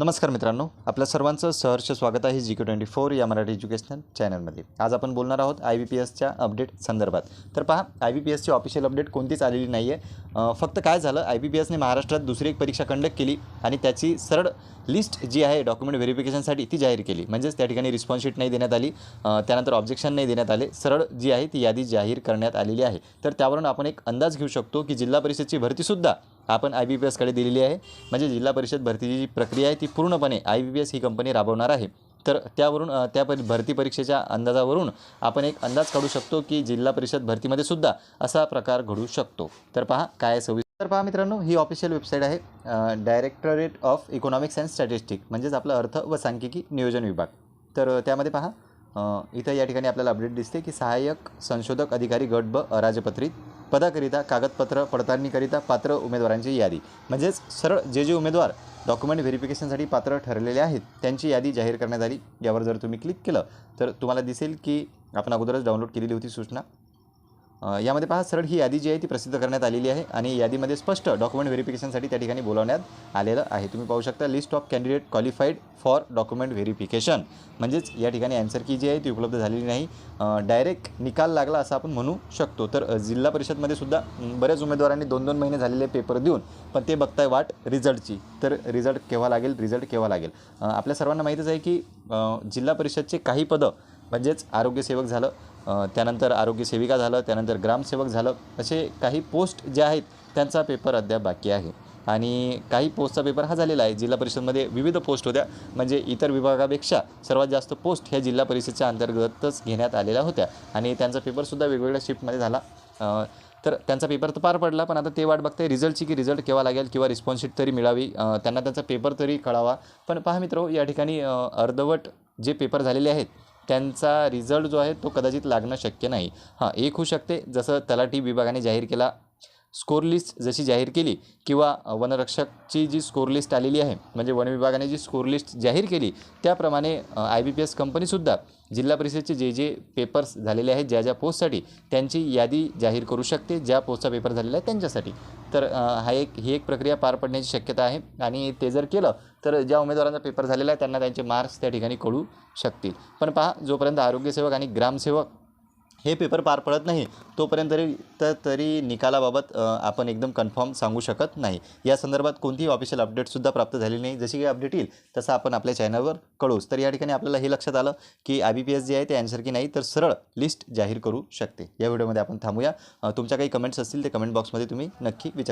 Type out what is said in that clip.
नमस्कार मित्रांनो आपल्या सर्वांचं सहर्ष स्वागत आहे जी के ट्वेंटी फोर या मराठी एज्युकेशनल चॅनलमध्ये. आज आपण बोलणार आहोत आय बी पी एसच्या अपडेट संदर्भात. तर पहा आय बी पी एसची ऑफिशियल अपडेट कोणतीच आलेली नाही आहे फक्त काय झालं आय बी पी एसने महाराष्ट्रात दुसरी एक परीक्षा कंडक्ट केली आणि त्याची सरळ लिस्ट जी आहे डॉक्युमेंट व्हेरिफिकेशनसाठी ती जाहीर केली. म्हणजेच त्या ठिकाणी रिस्पॉन्स शीट नाही देण्यात आली त्यानंतर ऑब्जेक्शन नाही देण्यात आले सरळ जी आहे ती यादी जाहीर करण्यात आलेली आहे. तर त्यावरून आपण एक अंदाज घेऊ शकतो की जिल्हा परिषदची भरतीसुद्धा आपण आय बी पी एसकडे दिलेली आहे. म्हणजे जिल्हा परिषद भरतीची जी प्रक्रिया आहे ती पूर्णपणे आय बी पी एस ही कंपनी राबवणार आहे. तर त्यावरून त्या परी भरती परीक्षेच्या अंदाजावरून आपण एक अंदाज काढू शकतो की जिल्हा परिषद भरतीमध्ये सुद्धा असा प्रकार घडू शकतो. तर पहा काय सविस्तर. पहा मित्रांनो ही ऑफिशियल वेबसाईट आहे directorate of economics and statistic म्हणजेच आपलं अर्थ व सांख्यिकी नियोजन विभाग. तर त्यामध्ये पहा इथं या ठिकाणी आपल्याला अपडेट दिसते की सहाय्यक संशोधक अधिकारी गट ब अराजपत्रित पदाकरिता कागदपत्र पडताळणीकरिता पात्र उमेदवारांची यादी. म्हणजेच सरळ जे जे उमेदवार डॉक्युमेंट व्हेरिफिकेशनसाठी पात्र ठरलेले आहेत त्यांची यादी जाहीर करण्यात आली. यावर जर तुम्ही क्लिक केलं तर तुम्हाला दिसेल की आपण अगोदरच डाउनलोड केलेली होती सूचना. यामध्ये पहा सरळ ही यादी जी आहे ती प्रसिद्ध करण्यात आलेली आहे आणि यादीमध्ये स्पष्ट डॉक्युमेंट व्हेरिफिकेशनसाठी त्या ठिकाणी बोलावण्यात आलेलं आहे. तुम्ही पाहू शकता list of candidate qualified for document verification म्हणजेच या ठिकाणी अँसर की जी आहे ती उपलब्ध झालेली नाही. डायरेक्ट निकाल लागला असं आपण म्हणू शकतो. तर जिल्हा परिषदमध्ये सुद्धा बऱ्याच उमेदवारांनी दोन दोन महिने झालेले पेपर देऊन पण ते बघताय वाट रिझल्टची तर रिझल्ट केव्हा लागेल? रिझल्ट केव्हा लागेल? आपल्या सर्वांना माहीतच आहे की जिल्हा परिषदचे काही पदं म्हणजेच आरोग्यसेवक झालं त्यानंतर आरोग्य सेविका झालं त्यानंतर ग्रामसेवक झालं असे काही पोस्ट ज्या आहेत त्यांचा पेपर अद्याप बाकी आहे. आणि काही पोस्टचा पेपर हा झालेला आहे. जिल्हा परिषदमध्ये विविध पोस्ट होत्या. म्हणजे इतर विभागापेक्षा सर्वात जास्त पोस्ट ह्या जिल्हा परिषदच्या अंतर्गतच घेण्यात आलेल्या होत्या. आणि त्यांचा पेपरसुद्धा वेगवेगळ्या शिफ्टमध्ये झाला. तर त्यांचा पेपर तर पार पडला पण आता ते वाट बघते रिझल्टची की रिझल्ट केव्हा लागेल किंवा रिस्पॉन्सिट तरी मिळावी त्यांना त्यांचा पेपर तरी कळावा. पण पहा मित्रो या ठिकाणी अर्धवट जे पेपर झालेले आहेत त्यांचा रिझल्ट जो आहे तो कदाचित लागणं शक्य नाही. हां एक होऊ शकते. जसं तलाठी विभागाने जाहीर केला स्कोर लिस्ट जशी जाहीर केली किंवा वनरक्षकची जी स्कोर लिस्ट आलेली आहे म्हणजे वन विभागाने जी स्कोर लिस्ट जाहीर केली त्याप्रमाणे आय बी पी एस कंपनीसुद्धा जिल्हा परिषदचे जे जे पेपर्स झालेले आहेत ज्या ज्या पोस्टसाठी त्यांची यादी जाहीर करू शकते ज्या पोस्टचा पेपर झालेला आहे त्यांच्यासाठी. तर हा एक ही एक प्रक्रिया पार पडण्याची शक्यता आहे आणि ते जर केलं तर ज्या उमेदवारांचा पेपर झालेला आहे त्यांना त्यांचे मार्क्स त्या ठिकाणी कळू शकतील. पण पहा जोपर्यंत आरोग्यसेवक आणि ग्रामसेवक हे पेपर पार पडत नाही. तोपर्यंत तरी तर तरी निकालाबाबत आपण एकदम कन्फर्म सांगू शकत नाही. या संदर्भात कोणतीही ऑफिशियल अपडेटसुद्धा प्राप्त झालेली नाही. जशी काही अपडेट येईल तसं आपण आपल्या चॅनलवर कळूच. तर या ठिकाणी आपल्याला हे लक्षात आलं की आय बी पी एस जे आहे ते अँसर की नाही तर सरळ लिस्ट जाहीर करू शकते. या व्हिडिओमध्ये आपण थांबूया. तुमच्या काही कमेंट्स असतील ते कमेंट बॉक्समध्ये तुम्ही नक्की विचार